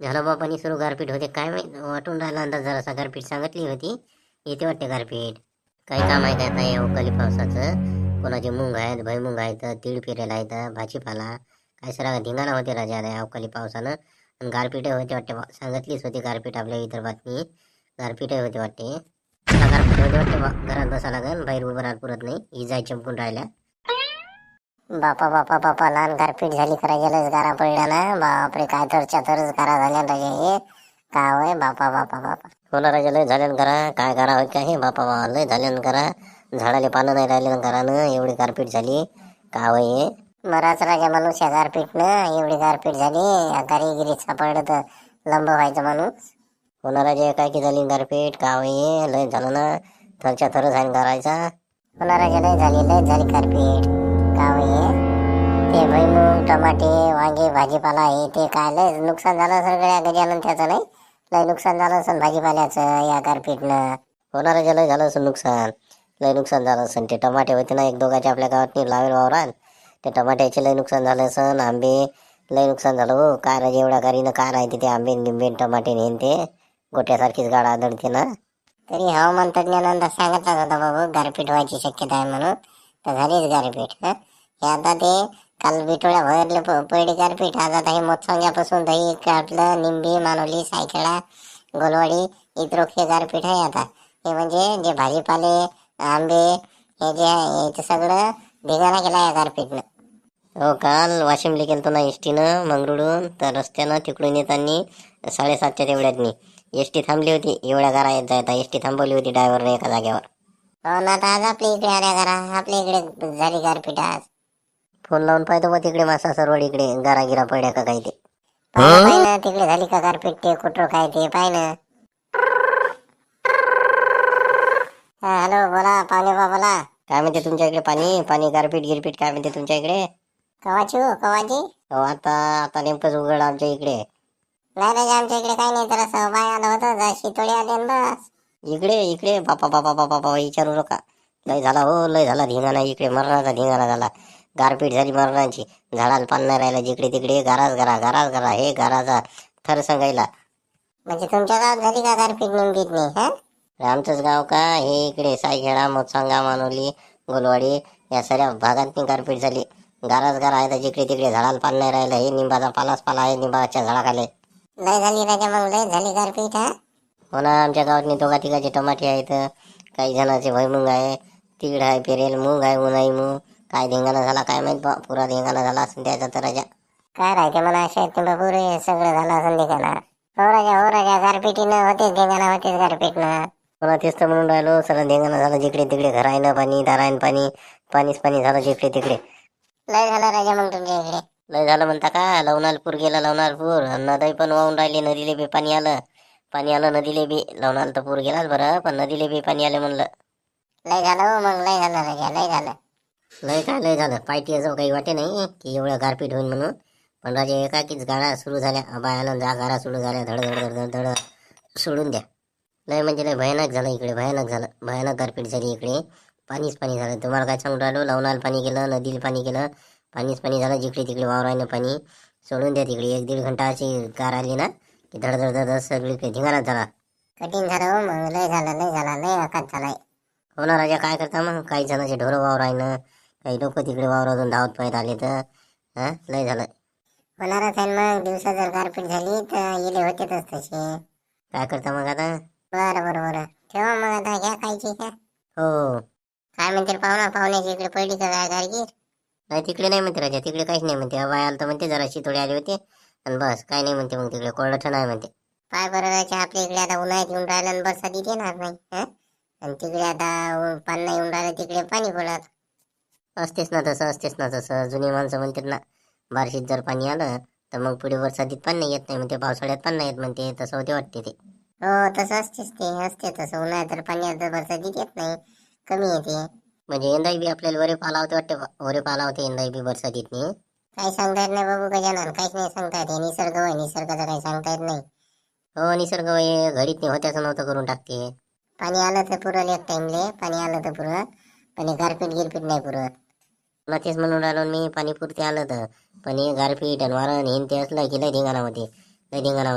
झालं बा पाणी सुरू गारपीट होते. काय माहीत? वाटून राहिला अंदाज जरासा. गारपीट सांगितली होती. येते वाटते गारपीट. काही काम आहे का आता? या अवकाळी पावसाचं? कोणाचे मुंग आहेत? भैमुंग आहेत. तीळ फिरेला आहेत. भाजीपाला. काय सरा धिंगाणा होते राजा. या अवकाळी पावसानं. आणि गारपीट होते वाटते. सांगितलीच होती गारपीट आपल्या विदर्भातनी गारपीटही होते वाटते. गारपीट होते वाटते. घरात बसा लागेल बाहेर उभं राहत पुरत नाही. इजाय चमकून राहिल्या. बापा बापा बापा लहान गारपीट झाली करा गेलंच गारा पडल्या ना बापरे काय थरच्या थरच गारा झाल्या राजा हे. काय होय? बापा बापा बापा. हो ना राजा लय झाल्यान करा काय करा होय काय? हे बापा बाबा लय झाल्यान करा झाडाले पानं नाही राहिले ना घरानं एवढी गारपीट झाली. काय होय हे? मराच राजा माणूस या गारपीटनं एवढी गारपीट झाली. या गारीगिरीत सापडलं तर लंब व्हायचं माणूस. होणार राजा काय की झाली गारपीट काय होय हे? लय झालं ना. थरच्या थर झाली करायचा होणार राजा लय झाली लय झाली गारपीट. काय ते भुईमुग टमाटे वांगे भाजीपाला हे ते काय लय नुकसान झालं सगळ्या गजानन त्याचं नाही? लय नुकसान झालं असेल भाजीपाल्याचं या गारपीटनं. होणारं आहे लय झालं असेल नुकसान लय नुकसान झालं असेल. ते टमाटे होते ना एक दोघाचे आपल्या गावात लावेल वावरात ते टमाट्याचे लय नुकसान झालं असेल आंबे लय नुकसान झालं हो. काय राजे घरी ना काय राहते ते आंबे लिंबे टमाटे नेन ते गोट्यासारखीच गाड आदळते ना. तरी हवामान तज्ञानंदा सांगितला होता बाबू गारपीट व्हायची शक्यता आहे म्हणून. तर झालीच गारपीट हां? हे आता ते काल बिटोळ्या भरले प- पडली गारपीट आज आता हे मोतसंग्यापासून दही काटलं निंबी मानवली सायखेडा गोलवाडी इतरोक हे गारपीट आहे आता. हे म्हणजे जे भाजीपाले आंबे हे जे आहे याचं सगळं ढिगाणा केला या गारपीटनं हो काल वाशिमला गेलतो ना एसटीनं मंगरुळून तर रस्त्यानं तिकडून येताना साडेसातच्या तेवढ्यातनी एस टी थांबली होती. एवढ्या गारा येत जायता एस टी थांबवली होती ड्रायव्हरने एका जागेवर. हो ना आता आज आपल्या इकडे आल्या गारा आपल्या इकडे झाली गारपीट आज. फोन लावून पाहतो बा तिकडे मासा सरवड इकडे गारा गिरा पडल्या का काही ते. पाहिलं तिकडे झाली का गारपीट ते कुठं काय ते पाय ना. हॅलो बोला पाणी बा बोला. काय म्हणते तुमच्या इकडे पाणी? पाणी गारपीट गिरपीट काय म्हणते तुमच्या इकडे कवाची हो कवाची? हो आता आता नेमकंच उघड आमच्या इकडे. नाही राजा आमच्या इकडे काही नाही तर बाय आलं होतं जा शितोळी आले न. बस इकडे इकडे बापा बापा बापा बापा विचारू नका. लय झाला हो लय झाला धिंगाणा इकडे मरणाचा धिंगाणा झाला. गारपीट झाली मरणाची झाडाला पान नाही राहिला जिकडे तिकडे गाराच गारा गाराच गारा हे गाराचा थर सांगायला म्हणजे तुमच्या गावात झाली का गारपीट निमपीट नाही हा? आमचंच गाव का? हे इकडे सायखेडा मोतसांगा मानोली गोलवाडी या सगळ्या भागात गारपीट झाली. गाराच गारा आहे तर जिकडे तिकडे झाडाला पान नाही राहिलं हे निंबाचा पालाच पाला आहे निंबाच्या झाडाखाली. लय झाली राजा मग लय झाली गारपीट हा? हो ना आमच्या गावात दोघा तिघाचे टमाटे आहेत. काही जणांचे भुईमुंग आहे तीळ आहे पेरेल मूग आहे उन्हाई मूग. काय धिंगाणा झाला काय माहीत बा पुरा धिंगाणा झाला असेल त्याचा तर राजा. काय राहते मला अशा आहेत बापू रे सगळं झालं असेल धिंगाणा हो राजा हो राजा गारपिटीनं होतेच धिंगाणा होतेच गारपीटनं. पुन्हा तेच तर म्हणून राहिलो सगळं धिंगाणा झालं जिकडे तिकडे घरायनं पाणी दारायन पाणी पाणीच पाणी झालं जिकडे तिकडे. लय झालं राजा मग तुमच्या इकडे. लय झालं म्हणता का लवणालपूर गेला लवणालपूर. नदी पण वाहून राहिली नदीले बी पाणी आलं. पाणी आलं नदीले बी लवणाल तर पूर गेलाच बरं पण नदीले बी पाणी आलं म्हणलं. लय झालं हो मग लय झालं राजा लय झालं. लय काय लय झालं. पायटी असं काही वाटे नाही की एवढं गारपीट होईल म्हणून. पण राजा एकाकीच गाड्या सुरू झाल्या. बायानं जा गाड्या सुरू झाल्या. धड धड धड धड धड. सोडून द्या. लय म्हणजे लय भयानक झालं इकडे भयानक झालं. भयानक गारपीट झाली इकडे. पाणीच पाणी झालं. तुम्हाला काय सांगून राहिलो? लवणाला पाणी गेलं नदीला पाणी गेलं. पाणीच पाणी झालं जिकडे तिकडे वावरायनं पाणी. सोडून द्या तिकडे. एक दीड घंटा अशी गार आली ना की धड धड धड सगळी धिंगाणाच झाला. कठीण झालं हो मग. लय झालं लय झाला लय आकात झालाय. हो ना राजा काय करता मग? काही जणांचे ढोरं वावरायनं काही लोक तिकडे वावरातून धावत पाहत आले तर हा? लय झालं. होणारच आहे मग. दिवसा जर गारपीट झाली तर येले होतेच तसे. काय करता मग आता? बरं बरं बरं. ठेवा मग आता घ्या खायची का हो. काय म्हणते पाहुणा? पाहुण्याची इकडे पडली का काय गारगीर? नाही तिकडे नाही म्हणते राजा. तिकडे काहीच नाही म्हणते. बाय आलं तर म्हणते जराशी थोडी आली होती. आणि बस काय नाही म्हणते मग तिकडे. कोरडं नाही म्हणते. पाय बरं राजा आपल्या इकडे आता उन्हाळ्यात येऊन राहिलं आणि बरसातीत येणार नाही हं? आणि तिकडे आता पाणी येऊन राहिलं तिकडे पाणी पडत असतेच ना तसं असतेच ना तसं. जुनी माणसं म्हणतात ना बारशीत जर पाणी आलं तर मग पुढे वरसातीत पाणी येत नाही म्हणते पावसाळ्यात पाणी नाही येत म्हणते तसं होते वाटते ते. हो तसं असतेच ते असते तसं. उन्हाळ्यात तर पाणी आता बरसातीत येत नाही. कमी येते म्हणजे यंदाही बी आपल्याला वरे पाला होते वाटते. वरे पाला होते यंदाही बी बरसातीतनी काही सांगता येत नाही बाबू गजानन काहीच नाही सांगता येत. हे निसर्ग होय निसर्गाचं काही सांगता येत नाही. हो निसर्ग घडीत नाही होत्याचं नव्हतं करून टाकते. पाणी आलं तर पुरल एक टाइमले पाणी आलं तर पुरत पण हे गारपीट गिरपीट नाही पुरत. मग तेच म्हणून राहिलो मी पाणी पुरते आलं तर पण हे गारपीट आणि वारण हिन ते असलं की लय धिंगाणा होते लय धिंगाणा